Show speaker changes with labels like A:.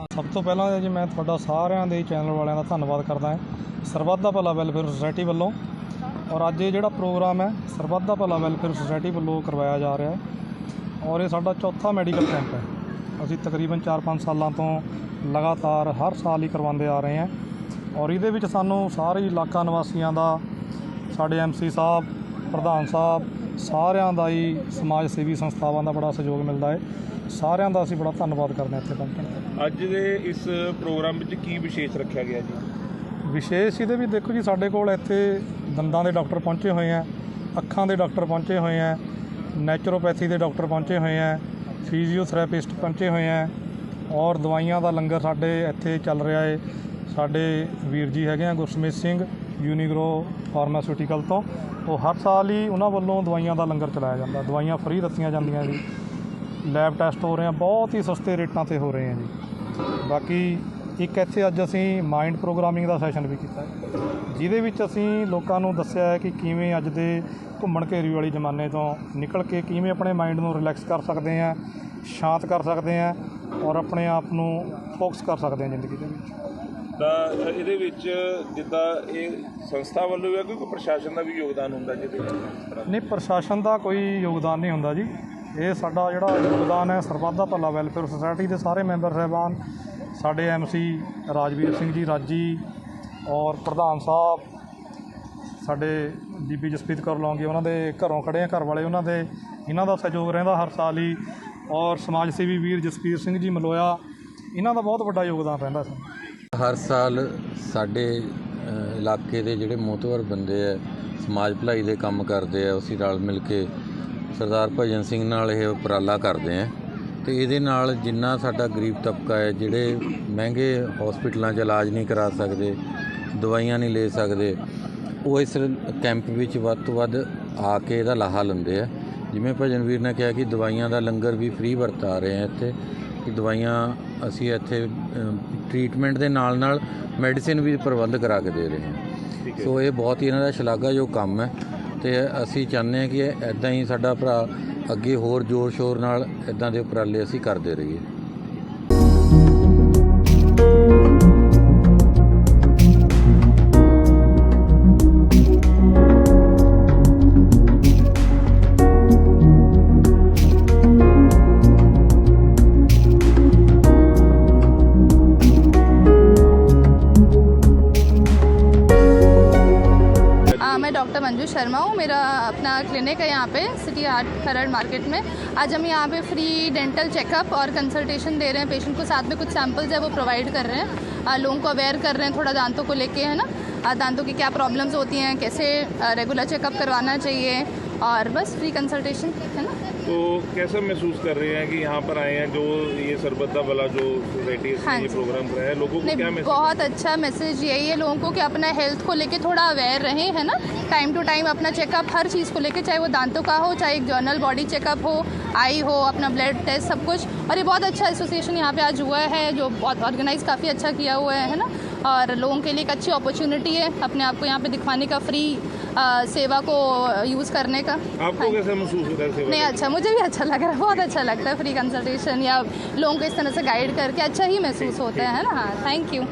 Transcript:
A: ਸਭ ਤੋਂ ਪਹਿਲਾਂ ਜੀ ਮੈਂ ਤੁਹਾਡਾ ਸਾਰਿਆਂ ਦੇ ਚੈਨਲ ਵਾਲਿਆਂ ਦਾ ਧੰਨਵਾਦ ਕਰਦਾ ਹਾਂ। ਸਰਬੱਤ ਦਾ ਭਲਾ ਵੈਲਫੇਅਰ ਸੁਸਾਇਟੀ ਵੱਲੋਂ। ਔਰ ਅੱਜ ਇਹ ਜਿਹੜਾ ਪ੍ਰੋਗਰਾਮ ਹੈ, ਸਰਬੱਤ ਦਾ ਭਲਾ ਵੈਲਫੇਅਰ ਸੁਸਾਇਟੀ ਵੱਲੋਂ ਕਰਵਾਇਆ ਜਾ ਰਿਹਾ ਹੈ। ਔਰ ਇਹ ਸਾਡਾ ਚੌਥਾ ਮੈਡੀਕਲ ਕੈਂਪ ਹੈ। ਅਸੀਂ ਤਕਰੀਬਨ 4-5 ਸਾਲਾਂ ਤੋਂ ਲਗਾਤਾਰ ਹਰ ਸਾਲ ਹੀ ਕਰਵਾਉਂਦੇ ਆ ਰਹੇ ਹਾਂ। ਔਰ ਇਹਦੇ ਵਿੱਚ ਸਾਨੂੰ ਸਾਰੇ ਇਲਾਕਾ ਨਿਵਾਸੀਆਂ ਦਾ, ਸਾਡੇ ਐਮਸੀ ਸਾਹਿਬ, ਪ੍ਰਧਾਨ ਸਾਹਿਬ ਸਾਰਿਆਂ ਦਾ ਹੀ ਸਮਾਜ ਸੇਵੀ ਸੰਸਥਾਵਾਂ ਦਾ ਬੜਾ ਸਹਿਯੋਗ ਮਿਲਦਾ ਹੈ। ਸਾਰਿਆਂ ਦਾ ਅਸੀਂ ਬੜਾ ਧੰਨਵਾਦ ਕਰਦੇ ਹਾਂ ਇੱਥੇ ਪਹੁੰਚਣ ਤੇ।
B: ਅੱਜ ਦੇ ਇਸ ਪ੍ਰੋਗਰਾਮ ਵਿੱਚ ਕੀ ਵਿਸ਼ੇਸ਼ ਰੱਖਿਆ ਗਿਆ ਜੀ?
A: ਵਿਸ਼ੇਸ਼ ਇਹਦੇ ਵੀ ਦੇਖੋ ਜੀ ਸਾਡੇ ਕੋਲ ਇੱਥੇ ਦੰਦਾਂ ਦੇ ਡਾਕਟਰ ਪਹੁੰਚੇ ਹੋਏ ਆ ਅੱਖਾਂ ਦੇ ਡਾਕਟਰ ਪਹੁੰਚੇ ਹੋਏ ਆ ਨੈਚੁਰੋਪੈਥੀ ਦੇ ਡਾਕਟਰ ਪਹੁੰਚੇ ਹੋਏ ਆ ਫਿਜ਼ੀਓਥੈਰੇਪਿਸਟ ਪਹੁੰਚੇ ਹੋਏ ਆ ਔਰ ਦਵਾਈਆਂ ਦਾ ਲੰਗਰ ਸਾਡੇ ਇੱਥੇ ਚੱਲ ਰਿਹਾ ਹੈ। ਸਾਡੇ ਵੀਰ ਜੀ ਹੈਗੇ ਆ ਗੁਰਸਮਿਤ ਸਿੰਘ ਯੂਨੀਗਰੋ ਫਾਰਮਾਸਿਊਟੀਕਲ ਤੋਂ। ਉਹ ਹਰ ਸਾਲ ਹੀ ਉਹਨਾਂ ਵੱਲੋਂ ਦਵਾਈਆਂ ਦਾ ਲੰਗਰ ਚਲਾਇਆ ਜਾਂਦਾ। ਦਵਾਈਆਂ ਫ੍ਰੀ ਦਿੱਤੀਆਂ ਜਾਂਦੀਆਂ ਜੀ। ਲੈਬ ਟੈਸਟ ਹੋ ਰਹੇ ਆ, ਬਹੁਤ ਹੀ ਸਸਤੇ ਰੇਟਾਂ ਤੇ ਹੋ ਰਹੇ ਆ ਜੀ। ਬਾਕੀ ਇੱਕ ਇੱਥੇ ਅੱਜ ਅਸੀਂ ਮਾਈਂਡ ਪ੍ਰੋਗਰਾਮਿੰਗ ਦਾ ਸੈਸ਼ਨ ਵੀ ਕੀਤਾ ਜਿਹਦੇ ਵਿੱਚ ਅਸੀਂ ਲੋਕਾਂ ਨੂੰ ਦੱਸਿਆ ਹੈ ਕਿ ਕਿਵੇਂ ਅੱਜ ਦੇ ਘੁੰਮਣ ਘੇਰੀ ਵਾਲੀ ਜ਼ਮਾਨੇ ਤੋਂ ਨਿਕਲ ਕੇ ਕਿਵੇਂ ਆਪਣੇ ਮਾਈਂਡ ਨੂੰ ਰਿਲੈਕਸ ਕਰ ਸਕਦੇ ਆ, ਸ਼ਾਂਤ ਕਰ ਸਕਦੇ ਆ ਔਰ ਆਪਣੇ ਆਪ ਨੂੰ ਫੋਕਸ ਕਰ ਸਕਦੇ ਆ ਜ਼ਿੰਦਗੀ ਦੇ ਵਿੱਚ।
B: ਤਾਂ ਇਹਦੇ ਵਿੱਚ ਜਿੱਦਾਂ ਇਹ ਸੰਸਥਾ ਵੱਲੋਂ ਹੈ ਕੋਈ ਪ੍ਰਸ਼ਾਸਨ ਦਾ ਵੀ ਯੋਗਦਾਨ ਹੁੰਦਾ ਜਿਹਦੇ ਵਿੱਚ?
A: ਨਹੀਂ, ਪ੍ਰਸ਼ਾਸਨ ਦਾ ਕੋਈ ਯੋਗਦਾਨ ਨਹੀਂ ਹੁੰਦਾ ਜੀ। ਇਹ ਸਾਡਾ ਜਿਹੜਾ ਯੋਗਦਾਨ ਹੈ ਸਰਬੱਧਾ ਦਾ ਭਲਾ ਵੈਲਫੇਅਰ ਸੁਸਾਇਟੀ ਦੇ ਸਾਰੇ ਮੈਂਬਰ ਸਾਹਿਬਾਨ, ਸਾਡੇ ਐਮਸੀ ਰਾਜਵੀਰ ਸਿੰਘ ਜੀ, ਰਾਜੀ ਔਰ ਪ੍ਰਧਾਨ ਸਾਹਿਬ, ਸਾਡੇ ਬੀਬੀ ਜਸਪੀਤ ਕੌਰ ਲੌਂਗੀ, ਉਹਨਾਂ ਦੇ ਘਰੋਂ ਖੜੇ ਆ, ਘਰ ਵਾਲੇ ਉਹਨਾਂ ਦੇ, ਇਹਨਾਂ ਦਾ ਸਹਿਯੋਗ ਰਹਿੰਦਾ ਹਰ ਸਾਲ ਹੀ। ਔਰ ਸਮਾਜ ਸੇਵੀ ਵੀਰ ਜਸਪੀਰ ਸਿੰਘ ਜੀ ਮਲੋਇਆ, ਇਹਨਾਂ ਦਾ ਬਹੁਤ ਵੱਡਾ ਯੋਗਦਾਨ ਰਹਿੰਦਾ ਸੀ
C: ਹਰ ਸਾਲ ਸਾਡੇ ਇਲਾਕੇ ਦੇ ਜਿਹੜੇ ਮੋਤਵਰ ਬੰਦੇ ਆ ਸਮਾਜ ਭਲਾਈ ਦੇ ਕੰਮ ਕਰਦੇ ਆ ਅਸੀਂ ਰਲ ਮਿਲ ਕੇ ਸਰਦਾਰ ਭਜਨ ਸਿੰਘ ਨਾਲ ਇਹ ਉਪਰਾਲਾ ਕਰਦੇ ਆ ਤੇ ਇਹਦੇ ਨਾਲ ਜਿੰਨਾ ਸਾਡਾ ਗਰੀਬ ਤਬਕਾ ਹੈ ਜਿਹੜੇ ਮਹਿੰਗੇ ਹਸਪੀਟਲਾਂ 'ਚ ਇਲਾਜ ਨਹੀਂ ਕਰਾ ਸਕਦੇ, ਦਵਾਈਆਂ ਨਹੀਂ ਲੈ ਸਕਦੇ, ਉਹ ਇਸ ਕੈਂਪ ਵਿੱਚ ਵੱਧ ਤੋਂ ਵੱਧ ਆ ਕੇ ਇਹਦਾ ਲਾਹਾ ਲੈਂਦੇ ਆ ਜਿਵੇਂ ਭਜਨ ਵੀਰ ਨੇ ਕਿਹਾ ਕਿ ਦਵਾਈਆਂ ਦਾ ਲੰਗਰ ਵੀ ਫ੍ਰੀ ਵਰਤਾ ਰਹੇ ਆ ਇੱਥੇ। ਕਿ ਦਵਾਈਆਂ ਅਸੀਂ ਇੱਥੇ ਟ੍ਰੀਟਮੈਂਟ ਦੇ ਨਾਲ ਨਾਲ ਮੈਡੀਸਿਨ ਵੀ ਪ੍ਰਬੰਧ ਕਰਾ ਕੇ ਦੇ ਰਹੇ ਹਾਂ। ਸੋ ਇਹ ਬਹੁਤ ਹੀ ਇਹਨਾਂ ਦਾ ਸ਼ਲਾਘਾਯੋਗ ਕੰਮ ਹੈ ਤੇ ਅਸੀਂ ਚਾਹੁੰਦੇ ਹਾਂ ਕਿ ਐਦਾਂ ਹੀ ਸਾਡਾ ਭਰਾ ਅੱਗੇ ਹੋਰ ਜ਼ੋਰ ਸ਼ੋਰ ਨਾਲ ਇਦਾਂ ਦੇ ਉਪਰਾਲੇ ਅਸੀਂ ਕਰਦੇ ਰਹੀਏ।
D: मंजू शर्मा हूँ। मेरा अपना क्लिनिक है यहाँ पे सिटी आर्ट खरड़ मार्केट में। आज हम यहाँ पे फ्री डेंटल चेकअप और कंसल्टेशन दे रहे हैं। पेशेंट को साथ में कुछ सैम्पल्स है, वो प्रोवाइड कर रहे हैं। लोगों को अवेयर कर रहे हैं, थोड़ा दांतों को लेके, है ना? दांतों की क्या प्रॉब्लम्स होती हैं, कैसे रेगुलर चेकअप करवाना चाहिए और बस फ्री कंसल्टेशन है ना?
B: तो कैसा महसूस कर रहे हैं कि यहाँ पर आए हैं जो ये सरबत्ता वाला जो सोसाइटी
D: हाँ
B: ये प्रोग्राम कराया है लोगों को क्या
D: बहुत अच्छा मैसेज यही है लोगों को कि अपना हेल्थ को लेके थोड़ा अवेयर रहे है ना? टाइम टू टाइम अपना चेकअप हर चीज़ को लेके चाहे वो दांतों का हो चाहे एक जर्नल बॉडी चेकअप हो आई हो अपना ब्लड टेस्ट सब कुछ। और ये बहुत अच्छा एसोसिएशन यहाँ पे आज हुआ है जो बहुत ऑर्गेनाइज काफ़ी अच्छा किया हुआ है है ना? और लोगों के लिए एक अच्छी अपॉर्चुनिटी है अपने आप को यहाँ पे दिखवाने का फ्री सेवा को यूज़ करने का।
B: आपको
D: हाँ।
B: कैसा महसूस होता है सेवा
D: नहीं अच्छा मुझे भी अच्छा लग रहा है बहुत अच्छा लगता है फ्री कंसल्टेशन या लोगों को इस तरह से गाइड करके अच्छा ही महसूस होता है ना? हाँ थैंक यू